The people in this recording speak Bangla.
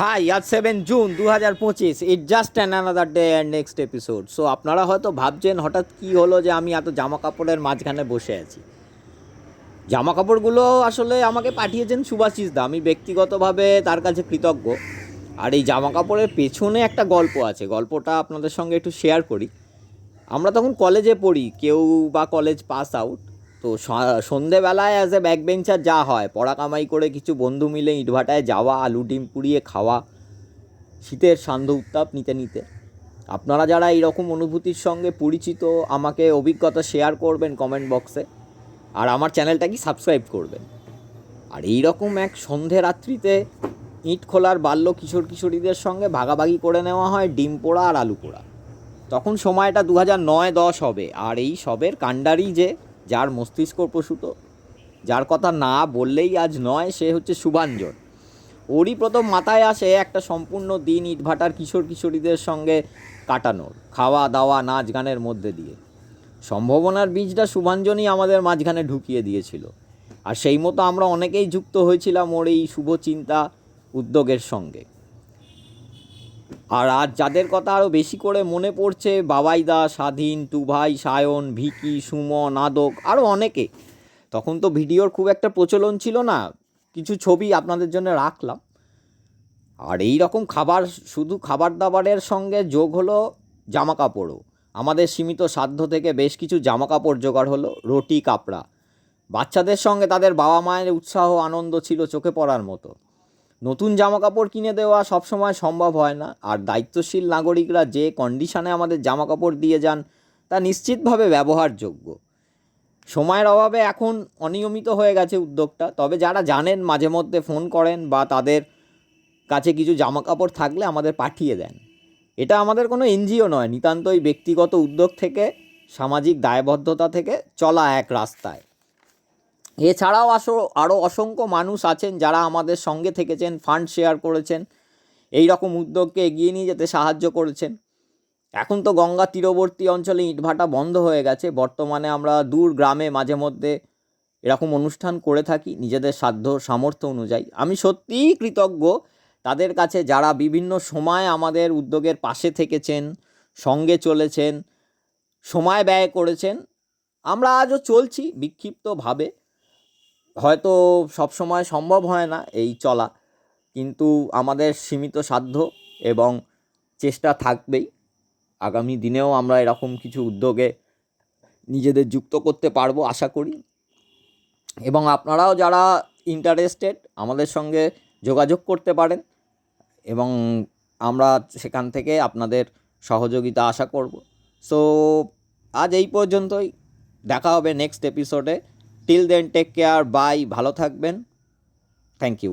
হাই, আজ সেভেন জুন দু হাজার পঁচিশ। It just an another day and next episode so আপনারা হয়তো ভাবছেন, হঠাৎ কী হলো যে আমি এত জামা কাপড়ের মাঝখানে বসে আছি। জামা কাপড়গুলো আসলে আমাকে পাঠিয়েছেন সুভাষিস দা। আমি ব্যক্তিগতভাবে তার কাছে কৃতজ্ঞ। আর এই জামা কাপড়ের পেছনে একটা গল্প আছে। গল্পটা আপনাদের সঙ্গে একটু শেয়ার করি। আমরা তখন কলেজে পড়ি। কেউ বা কলেজ পাস আউট তো সন্ধেবেলায় অ্যাজ এ ব্যাক বেঞ্চার যা হয়, পড়া কামাই করে কিছু বন্ধু মিলে ইটভাটায় যাওয়া, আলু ডিম পুড়িয়ে খাওয়া, শীতের সান্ধ্য উত্তাপ নিতে নিতে। আপনারা যারা এইরকম অনুভূতির সঙ্গে পরিচিত, আমাকে অভিজ্ঞতা শেয়ার করবেন কমেন্ট বক্সে আর আমার চ্যানেলটাকে সাবস্ক্রাইব করবেন। আর এই রকম এক সন্ধে রাত্রিতে ইট খোলার বাল্য কিশোর কিশোরীদের সঙ্গে ভাগাভাগি করে নেওয়া হয় ডিম পোড়া আর আলু পোড়া। তখন সময়টা দু হাজার নয় দশ হবে। আর এই সবের কাণ্ডারি যে যার মস্তিষ্ক প্রসূত, যার কথা না বললেই আজ নয়, সে হচ্ছে শুভাঞ্জন। ওরই প্রথম মাথায় আসে একটা সম্পূর্ণ দিন ইটভাটার কিশোর কিশোরীদের সঙ্গে কাটানোর, খাওয়া দাওয়া, নাচ গানের মধ্যে দিয়ে। সম্ভাবনার বীজটা শুভাঞ্জনই আমাদের মাঝখানে ঢুকিয়ে দিয়েছিল। আর সেই মতো আমরা অনেকেই যুক্ত হয়েছিলাম ওর এই শুভ চিন্তা উদ্যোগের সঙ্গে। আর আজ যাদের কথা আরও বেশি করে মনে পড়ছে, বাবাইদা, স্বাধীন, তুভাই, সায়ন, ভিকি, সুমন, আদক আরও অনেকে। তখন তো ভিডিওর খুব একটা প্রচলন ছিল না। কিছু ছবি আপনাদের জন্য রাখলাম। আর এই রকম খাবার, শুধু খাবার দাবারের সঙ্গে যোগ হলো জামা কাপড়ও আমাদের সীমিত সাধ্য থেকে বেশ কিছু জামা কাপড় জোগাড় হলো, রুটি, কাপড়া। বাচ্চাদের সঙ্গে তাদের বাবা মায়ের উৎসাহ, আনন্দ ছিল চোখে পড়ার মতো। নতুন জামা কাপড় কিনে দেওয়া সবসময় সম্ভব হয় না, আর দায়িত্বশীল নাগরিকরা যে কন্ডিশনে আমাদের জামা কাপড় দিয়ে যান, তা নিশ্চিতভাবে ব্যবহারযোগ্য। সময়ের অভাবে এখন অনিয়মিত হয়ে গেছে উদ্যোগটা, তবে যারা জানেন, মাঝে মধ্যে ফোন করেন বা তাদের কাছে কিছু জামা কাপড় থাকলে আমাদের পাঠিয়ে দেন। এটা আমাদের কোনো এনজিও নয়, নিতান্তই ব্যক্তিগত উদ্যোগ থেকে, সামাজিক দায়বদ্ধতা থেকে চলা এক রাস্তায়। এছাড়াও আসো আরও অসংখ্য মানুষ আছেন যারা আমাদের সঙ্গে থেকেছেন ফান্ড শেয়ার করেছেন এই রকম উদ্যোগকে এগিয়ে নিয়ে যেতে সাহায্য করেছেন। এখন তো গঙ্গা তীরবর্তী অঞ্চলে ইটভাটা বন্ধ হয়ে গেছে, বর্তমানে আমরা দূর গ্রামে মাঝে মধ্যে এরকম অনুষ্ঠান করে থাকি নিজেদের সাধ্য, সামর্থ্য অনুযায়ী। আমি সত্যিই কৃতজ্ঞ তাদের কাছে যারা বিভিন্ন সময় আমাদের উদ্যোগের পাশে থেকেছেন, সঙ্গে চলেছেন, সময় ব্যয় করেছেন। আমরা আজও চলছি বিক্ষিপ্তভাবে। হয়তো সব সময় সম্ভব হয় না এই চলা, কিন্তু আমাদের সীমিত সাধ্য এবং চেষ্টা থাকবেই। আগামী দিনেও আমরা এরকম কিছু উদ্যোগে নিজেদের যুক্ত করতে পারব আশা করি। এবং আপনারাও যারা ইন্টারেস্টেড আমাদের সঙ্গে যোগাযোগ করতে পারেন এবং আমরা সেখান থেকে আপনাদের সহযোগিতা আশা করব। সো আজ এই পর্যন্তই। দেখা হবে নেক্সট এপিসোডে till then take care bye ভালো থাকবেন. Thank you